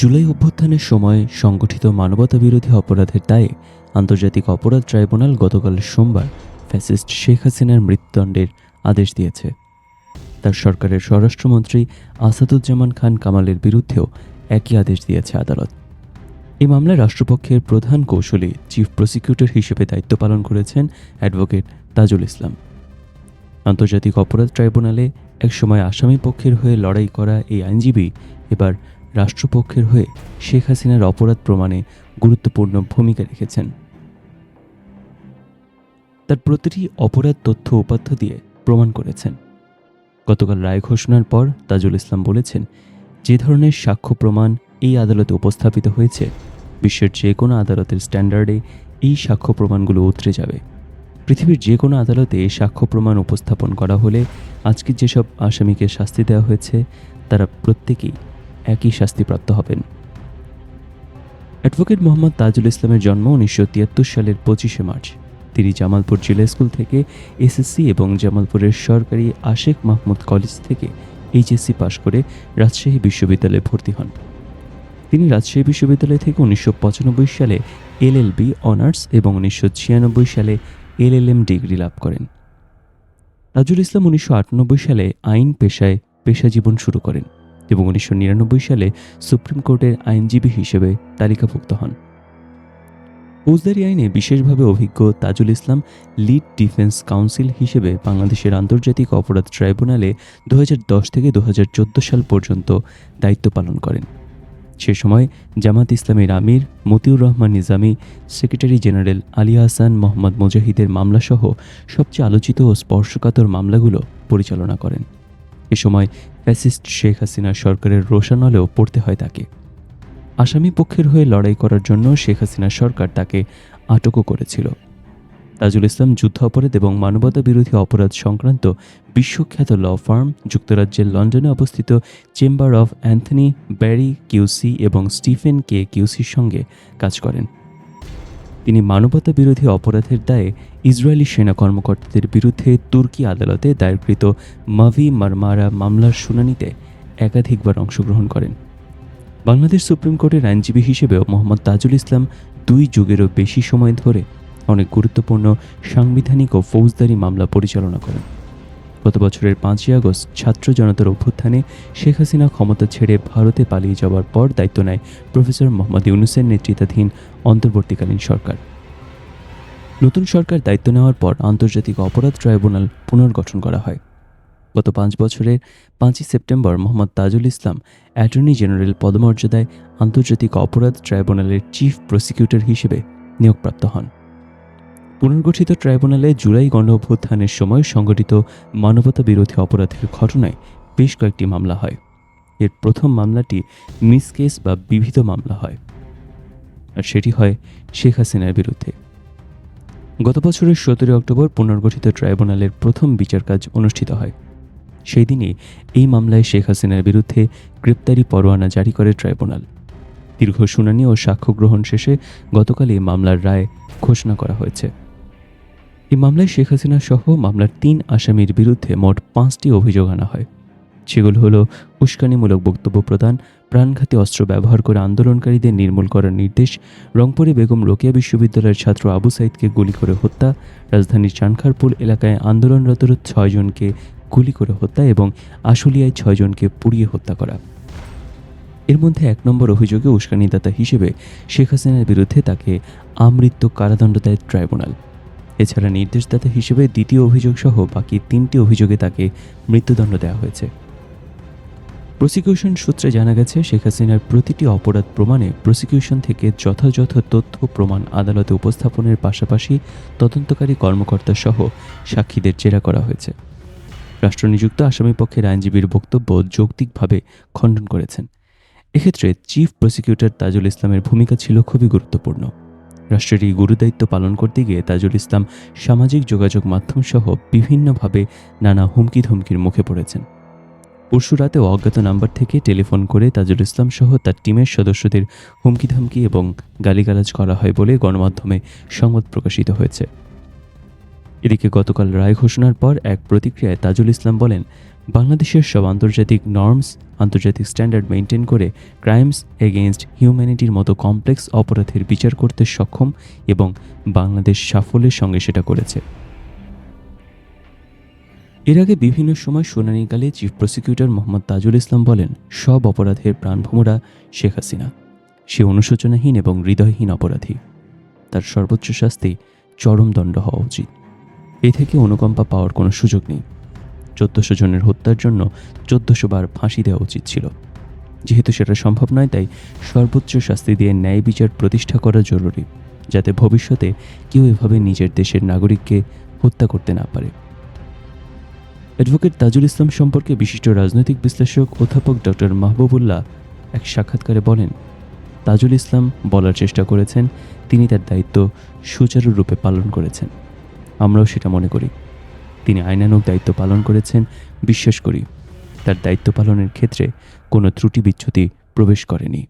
জুলাই অভ্যুত্থানের সময় সংগঠিত মানবতা বিরোধী অপরাধের দায়ে আন্তর্জাতিক অপরাধ ট্রাইব্যুনাল গতকাল সোমবার ফ্যাসিস্ট শেখ হাসিনার মৃত্যুদণ্ডের আদেশ দিয়েছে। তার সরকারের স্বরাষ্ট্রমন্ত্রী আসাদুজ্জামান খান কামালের বিরুদ্ধেও একই আদেশ দিয়েছে আদালত। এই মামলায় রাষ্ট্রপক্ষের প্রধান কৌশলী চিফ প্রসিকিউটর হিসেবে দায়িত্ব পালন করেছেন অ্যাডভোকেট তাজুল ইসলাম। আন্তর্জাতিক অপরাধ ট্রাইব্যুনালে একসময় আসামি পক্ষের হয়ে লড়াই করা এই আইনজীবী এবার রাষ্ট্রপক্ষের হয়ে শেখ হাসিনার অপরাধ প্রমাণে গুরুত্বপূর্ণ ভূমিকা রেখেছেন। তার প্রতিটি অপরাধ তথ্য উপাত্ত দিয়ে প্রমাণ করেছেন। গতকাল রায় ঘোষণার পর তাজুল ইসলাম বলেছেন, যে ধরনের সাক্ষ্য প্রমাণ এই আদালতে উপস্থাপিত হয়েছে, বিশ্বের যে কোনো আদালতের স্ট্যান্ডার্ডে এই সাক্ষ্য প্রমাণগুলো উতরে যাবে। পৃথিবীর যে কোনো আদালতে সাক্ষ্য প্রমাণ উপস্থাপন করা হলে আজকে যেসব আসামিকে শাস্তি দেওয়া হয়েছে, তারা প্রত্যেকেই একই শাস্তিপ্রাপ্ত হবেন। অ্যাডভোকেট মোহাম্মদ তাজুল ইসলামের জন্ম উনিশশো তিয়াত্তর সালের পঁচিশে মার্চ। তিনি জামালপুর জিলা স্কুল থেকে এসএসসি এবং জামালপুরের সরকারি আশেখ মাহমুদ কলেজ থেকে এইচএসসি পাশ করে রাজশাহী বিশ্ববিদ্যালয়ে ভর্তি হন। তিনি রাজশাহী বিশ্ববিদ্যালয় থেকে উনিশশো পঁচানব্বই সালে এলএলবি, অনার্স এবং উনিশশো ছিয়ানব্বই সালে এলএলএম ডিগ্রি লাভ করেন। তাজুল ইসলাম উনিশশো আটানব্বই সালে আইন পেশায় পেশা জীবন শুরু করেন। এবং উনিশশো নিরানব্বই সালে সুপ্রিম কোর্টের আইনজীবী হিসেবে তালিকাভুক্ত হন। ফৌজদারি আইনে বিশেষভাবে অভিজ্ঞ Tajul Islam lead defence counsel হিসেবে বাংলাদেশের আন্তর্জাতিক অপরাধ ট্রাইব্যুনালে দু হাজার দশ থেকে দু হাজার চোদ্দ সাল পর্যন্ত দায়িত্ব পালন করেন। সে সময় জামাত ইসলামের আমির মতিউর রহমান নিজামী, সেক্রেটারি জেনারেল আলী হাসান, মোহাম্মদ মুজাহিদের মামলাসহ সবচেয়ে আলোচিত ও স্পর্শকাতর মামলাগুলো পরিচালনা করেন। এ সময় ফ্যাসিস্ট শেখ হাসিনা সরকারের রোশানলেও পড়তে হয় তাকে। আসামি পক্ষের হয়ে লড়াই করার জন্য শেখ হাসিনার সরকার তাকে আটকও করেছিল। তাজুল ইসলাম যুদ্ধ অপরাধ এবং মানবতা বিরোধী অপরাধ সংক্রান্ত বিশ্বখ্যাত ল ফার্ম যুক্তরাজ্যের লন্ডনে অবস্থিত chamber of Anthony, Barry QC এবং স্টিফেন কে কিউসির সঙ্গে কাজ করেন। তিনি মানবতা বিরোধী অপরাধের দায়ে ইসরায়েলি সেনা কর্মকর্তাদের বিরুদ্ধে তুর্কি আদালতে দায়েরকৃত মাভি মারমারা মামলার শুনানিতে একাধিকবার অংশগ্রহণ করেন। বাংলাদেশ সুপ্রিম কোর্টের আইনজীবী হিসেবেও মোহাম্মদ তাজুল ইসলাম দুই যুগেরও বেশি সময় ধরে অনেক গুরুত্বপূর্ণ সাংবিধানিক ও ফৌজদারি মামলা পরিচালনা করেন। গত বছরের পাঁচই আগস্ট ছাত্র জনতার অভ্যুত্থানে শেখ হাসিনা ক্ষমতা ছেড়ে ভারতে পালিয়ে যাওয়ার পর দায়িত্ব নেয় প্রফেসর মোহাম্মদ ইউনুসের নেতৃত্বাধীন অন্তর্বর্তীকালীন সরকার। নতুন সরকার দায়িত্ব নেওয়ার পর আন্তর্জাতিক অপরাধ ট্রাইব্যুনাল পুনর্গঠন করা হয়। গত পাঁচ বছরের পাঁচই September Mohammad Tajul Islam, attorney general পদমর্যাদায় আন্তর্জাতিক অপরাধ ট্রাইব্যুনালের চিফ প্রসিকিউটর হিসেবে নিয়োগপ্রাপ্ত হন। পুনর্গঠিত ট্রাইব্যুনালে জুলাই গণ অভ্যুত্থানের সময় সংঘটিত মানবতা বিরোধী অপরাধের ঘটনায় বেশ কয়েকটি মামলা হয়। এর প্রথম মামলাটি মিস কেস বা বিবিধ মামলা হয় আর সেটি হয় শেখ হাসিনার বিরুদ্ধে। গত বছরের সতেরোই অক্টোবর পুনর্গঠিত ট্রাইব্যুনালের প্রথম বিচার কাজ অনুষ্ঠিত হয়। সেই দিনই এই মামলায় শেখ হাসিনার বিরুদ্ধে গ্রেপ্তারি পরোয়ানা জারি করে ট্রাইব্যুনাল। দীর্ঘ শুনানি ও সাক্ষ্য গ্রহণ শেষে গতকালই মামলার রায় ঘোষণা করা হয়েছে। এই মামলায় শেখ হাসিনা সহ মামলার তিন আসামির বিরুদ্ধে মোট পাঁচটি অভিযোগ আনা হয়। সেগুলো হলো উস্কানিমূলক বক্তব্য প্রদান, প্রাণঘাতী অস্ত্র ব্যবহার করে আন্দোলনকারীদের নির্মূল করার নির্দেশ, রংপুরে বেগম রোকেয়া বিশ্ববিদ্যালয়ের ছাত্র আবু সাইদকে গুলি করে হত্যা, রাজধানীর চানখারপুল এলাকায় আন্দোলনরত ছয়জনকে গুলি করে হত্যা এবং আশুলিয়ায় ছয়জনকে পুড়িয়ে হত্যা করা। এর মধ্যে এক নম্বর অভিযোগে উস্কানিদাতা হিসেবে শেখ হাসিনার বিরুদ্ধে তাকে আমৃত্যু কারাদণ্ড দেয় ট্রাইব্যুনাল এছাড়া নির্দেশদাতা হিসেবে দ্বিতীয় অভিযোগ সহ বাকি তিনটি অভিযোগে তাকে মৃত্যুদণ্ড দেওয়া হয়েছে। প্রসিকিউশন সূত্রে জানা গেছে, শেখ হাসিনার প্রতিটি অপরাধ প্রমাণে প্রসিকিউশন থেকে যথাযথ তথ্য প্রমাণ আদালতে উপস্থাপনের পাশাপাশি তদন্তকারী কর্মকর্তা সহ সাক্ষীদের জেরা করা হয়েছে। রাষ্ট্রনিযুক্ত আসামি পক্ষের আইনজীবীর বক্তব্য যৌক্তিকভাবে খণ্ডন করেছেন। এক্ষেত্রে চিফ প্রসিকিউটর তাজুল ইসলামের ভূমিকা ছিল খুবই গুরুত্বপূর্ণ। রাষ্ট্রের এই গুরুদায়িত্ব পালন করতে গিয়ে তাজুল ইসলাম সামাজিক যোগাযোগ মাধ্যম সহ বিভিন্নভাবে নানা হুমকি ধমকির মুখে পড়েছেন। পরশু রাতে অজ্ঞাত নাম্বার থেকে টেলিফোন করে তাজুল ইসলাম সহ তার টিমের সদস্যদের হুমকি ধমকি এবং গালিগালাজ করা হয় বলে গণমাধ্যমে সংবাদ প্রকাশিত হয়েছে। এদিকে গতকাল রায় ঘোষণার পর এক প্রতিক্রিয়ায় তাজুল ইসলাম বলেন বাংলাদেশের সব আন্তর্জাতিক নর্মস আন্তর্জাতিক স্ট্যান্ডার্ড মেনটেন করে ক্রাইমস এগেইনস্ট হিউম্যানিটির মতো কমপ্লেক্স অপরাধের বিচার করতে সক্ষম এবং বাংলাদেশ সাফল্যের সঙ্গে সেটা করেছে। এর আগে বিভিন্ন সময় শুনানিকালে চিফ প্রসিকিউটর মোহাম্মদ তাজুল ইসলাম বলেন, সব অপরাধের প্রাণভোমরা শেখ হাসিনা। সে অনুশোচনাহীন এবং হৃদয়হীন অপরাধী। তার সর্বোচ্চ শাস্তি চরম দণ্ড হওয়া উচিত। এ থেকে অনুকম্পা পাওয়ার কোনো সুযোগ নেই। চোদ্দশো জনের হত্যার জন্য চোদ্দশো বার ফাঁসি দেওয়া উচিত ছিল। যেহেতু সেটা সম্ভব নয়, তাই সর্বোচ্চ শাস্তি দিয়ে ন্যায় বিচার প্রতিষ্ঠা করা জরুরি, যাতে ভবিষ্যতে কেউ এভাবে নিজের দেশের নাগরিককে হত্যা করতে না পারে। অ্যাডভোকেট তাজুল ইসলাম সম্পর্কে বিশিষ্ট রাজনৈতিক বিশ্লেষক অধ্যাপক ডক্টর মাহবুবুল্লাহ এক সাক্ষাৎকারে বলেন, তাজুল ইসলাম বলার চেষ্টা করেছেন, তিনি তার দায়িত্ব সুচারুরূপে পালন করেছেন। আমরাও সেটা মনে করি। তিনি আইনানুক দায়িত্ব পালন করেছেন, বিশ্বাস করি। তার দায়িত্ব পালনের ক্ষেত্রে কোনো ত্রুটি বিচ্ছুতি প্রবেশ করেনি।